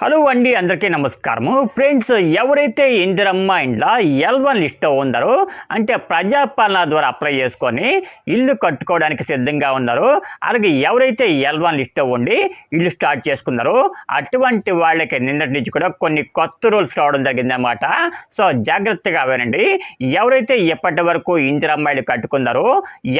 Hello అండి అందరికీ నమస్కారము. ఫ్రెండ్స్ ఎవరైతే ఇందిరమ్మ ఇంట్లో ఎల్ వన్ లిస్ట్ ఉన్నారో అంటే ప్రజాపాలన ద్వారా అప్లై చేసుకొని ఇల్లు కట్టుకోవడానికి సిద్ధంగా ఉన్నారో అలాగే ఎవరైతే ఎల్ వన్ లిస్ట్ ఉండి ఇల్లు స్టార్ట్ చేసుకున్నారో అటువంటి వాళ్ళకి నిన్నటి నుంచి కూడా కొన్ని కొత్త రూల్స్ రావడం జరిగిందన్నమాట. సో జాగ్రత్తగా వినండి. ఎవరైతే ఇప్పటి వరకు ఇందిరమ్మ ఇల్లు కట్టుకున్నారో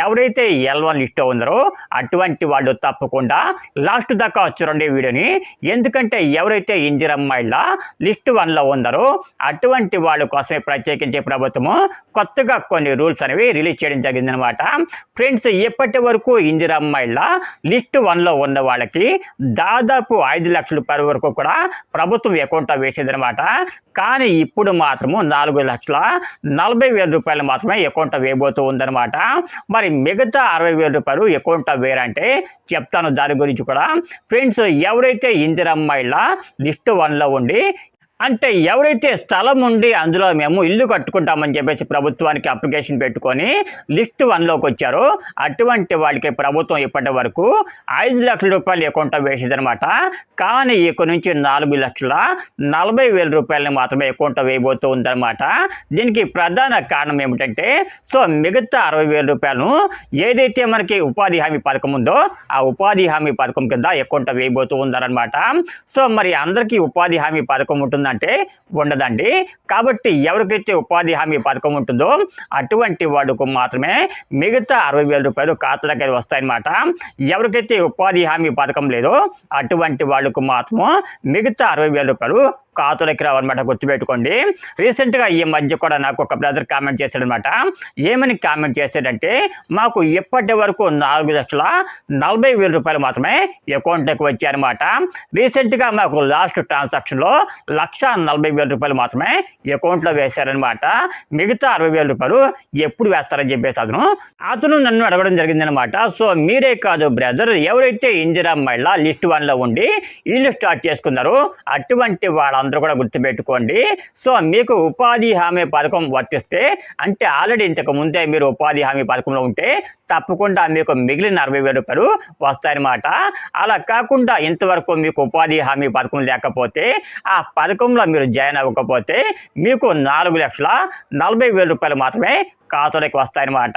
ఎవరైతే ఎల్ వన్ లిస్ట్ ఉన్నారో అటువంటి వాళ్ళు తప్పకుండా లాస్ట్ దాకా చూడండి వీడియోని. ఎందుకంటే ఎవరైతే ఇందిరమ్మ ఇళ్ళ లిస్ట్ వన్లో ఉన్నారో అటువంటి వాళ్ళ కోసమే ప్రత్యేకించి ప్రభుత్వము కొత్తగా కొన్ని రూల్స్ అనేవి రిలీజ్ చేయడం జరిగిందనమాట ఫ్రెండ్స్ ఇప్పటి వరకు ఇందిరమ్మ లిస్ట్ వన్లో ఉన్న వాళ్ళకి దాదాపు ఐదు లక్షల రూపాయల వరకు కూడా ప్రభుత్వం అకౌంట్లో వేసేదనమాట కానీ ఇప్పుడు మాత్రము నాలుగు లక్షల నలభై వేల రూపాయలు మాత్రమే అకౌంట్లో వేయబోతూ ఉందన్నమాట. మరి మిగతా అరవై వేల రూపాయలు అకౌంట్ వేరంటే చెప్తాను దాని గురించి కూడా. ఫ్రెండ్స్ ఎవరైతే ఇందిరమ్మాయిలా లిస్ట్ వన్లో ఉండి అంటే ఎవరైతే స్థలం ఉండి అందులో మేము ఇల్లు కట్టుకుంటామని చెప్పేసి ప్రభుత్వానికి అప్లికేషన్ పెట్టుకొని లిస్ట్ వన్లోకి వచ్చారో అటువంటి వాళ్ళకి ప్రభుత్వం ఇప్పటి వరకు ఐదు లక్షల రూపాయలు అకౌంట్ వేసేదనమాట కానీ ఇక నుంచి నాలుగు లక్షల నలభై వేల రూపాయలని మాత్రమే అకౌంట్ వేయబోతూ ఉందన్నమాట. దీనికి ప్రధాన కారణం ఏమిటంటే సో మిగతా అరవై వేల రూపాయలను ఏదైతే మనకి ఉపాధి హామీ పథకం ఉందో ఆ ఉపాధి హామీ పథకం కింద అకౌంట్ వేయబోతూ ఉందన్నమాట సో మరి అందరికీ ఉపాధి హామీ పథకం ఉంటుంది? ఉంటుందంటే ఉండదండి. కాబట్టి ఎవరికైతే ఉపాధి హామీ పథకం ఉంటుందో అటువంటి వాడుకు మాత్రమే మిగతా అరవై వేల రూపాయలు ఖాతాలకి వస్తాయన్నమాట. ఎవరికైతే ఉపాధి హామీ పథకం లేదో అటువంటి వాళ్ళకు మాత్రము మిగతా అరవై వేల రూపాయలు ఖాతాలోకి రావన్నమాట గుర్తుపెట్టుకోండి. రీసెంట్గా ఈ మధ్య కూడా నాకు ఒక బ్రదర్ కామెంట్ చేశాడనమాట. ఏమని కామెంట్ చేశాడంటే మాకు ఇప్పటి వరకు నాలుగు లక్షల నలభై వేల రూపాయలు మాత్రమే అకౌంట్లోకి వచ్చాయన్నమాట. రీసెంట్గా మాకు లాస్ట్ ట్రాన్సాక్షన్లో లక్ష నలభై వేల రూపాయలు మాత్రమే అకౌంట్లో వేశారనమాట మిగతా అరవై వేల రూపాయలు ఎప్పుడు వేస్తారని చెప్పేసి అతను అతను నన్ను అడగడం జరిగిందనమాట సో మీరే కాదు బ్రదర్ ఎవరైతే ఇందిరా మహిళ లిస్ట్ వన్లో ఉండి ఇల్లు స్టార్ట్ చేసుకున్నారో అటువంటి అందరూ కూడా గుర్తుపెట్టుకోండి. సో మీకు ఉపాధి హామీ పథకం వర్తిస్తే అంటే ఆల్రెడీ ఇంతకు ముందే మీరు ఉపాధి హామీ పథకంలో ఉంటే తప్పకుండా మీకు మిగిలిన అరవై వేల రూపాయలు వస్తాయన్నమాట. అలా కాకుండా ఇంతవరకు మీకు ఉపాధి హామీ పథకం లేకపోతే ఆ పథకంలో మీరు జాయిన్ అవ్వకపోతే మీకు నాలుగు లక్షల నలభై వేల రూపాయలు మాత్రమే ఖాతాలోకి వస్తాయన్నమాట.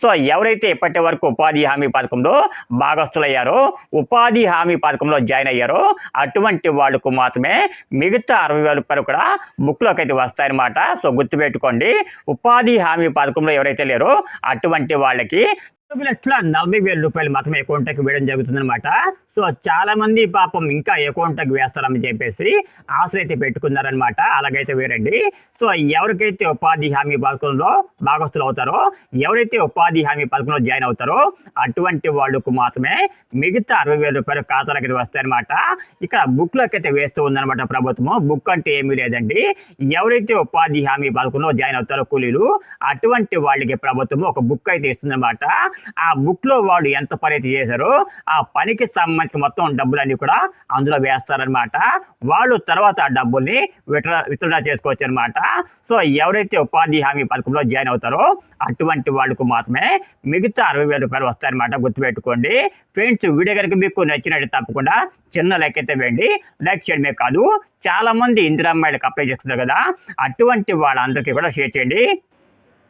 సో ఎవరైతే ఇప్పటి వరకు ఉపాధి హామీ పథకంలో భాగస్థులయ్యారో ఉపాధి హామీ పథకంలో జాయిన్ అయ్యారో అటువంటి వాళ్ళకు మాత్రమే మిగతా అరవై వేల రూపాయలు కూడా బుక్లోకి అయితే వస్తాయన్నమాట. సో గుర్తుపెట్టుకోండి ఉపాధి హామీ పథకంలో ఎవరైతే లేరో అటువంటి వాళ్ళకి లక్షల నలభై వేల రూపాయలు మాత్రమే అకౌంట్కి వేయడం జరుగుతుందన్నమాట. సో చాలా మంది పాపం ఇంకా అకౌంట్కి వేస్తారని చెప్పేసి ఆశలు అయితే పెట్టుకున్నారనమాట అలాగైతే వేరండి. సో ఎవరికైతే ఉపాధి హామీ పథకంలో భాగస్తులు అవుతారో ఎవరైతే ఉపాధి హామీ పథకంలో జాయిన్ అవుతారో అటువంటి వాళ్ళకు మాత్రమే మిగతా అరవై వేల రూపాయలు ఖాతాలకు అయితే వస్తాయన్నమాట. ఇక్కడ బుక్లోకి అయితే వేస్తూ ఉందన్నమాట ప్రభుత్వము బుక్ అంటే ఏమీ లేదండి. ఎవరైతే ఉపాధి హామీ పథకంలో జాయిన్ అవుతారో కూలీలు అటువంటి వాళ్ళకి ప్రభుత్వం ఒక బుక్ అయితే ఇస్తుందన్నమాట. ఆ బుక్లో ఎంత పని అయితే చేశారో ఆ పనికి సంబంధించిన మొత్తం డబ్బులన్నీ కూడా అందులో వేస్తారనమాట వాళ్ళు తర్వాత ఆ డబ్బుల్ని విత్డ్రా విత్డ్రా చేసుకోవచ్చు అనమాట సో ఎవరైతే ఉపాధి హామీ పథకంలో జాయిన్ అవుతారో అటువంటి వాళ్ళకు మాత్రమే మిగతా అరవై వేల రూపాయలు వస్తాయన్నమాట గుర్తుపెట్టుకోండి. ఫ్రెండ్స్ వీడియో కనుక మీకు నచ్చినట్టు తప్పకుండా చిన్న లైక్ అయితే వేయండి. లైక్ చేయడమే కాదు చాలామంది ఇందిరా అమ్మాయిలకు అప్లై చేస్తున్నారు కదా అటువంటి వాళ్ళందరికీ కూడా షేర్ చేయండి.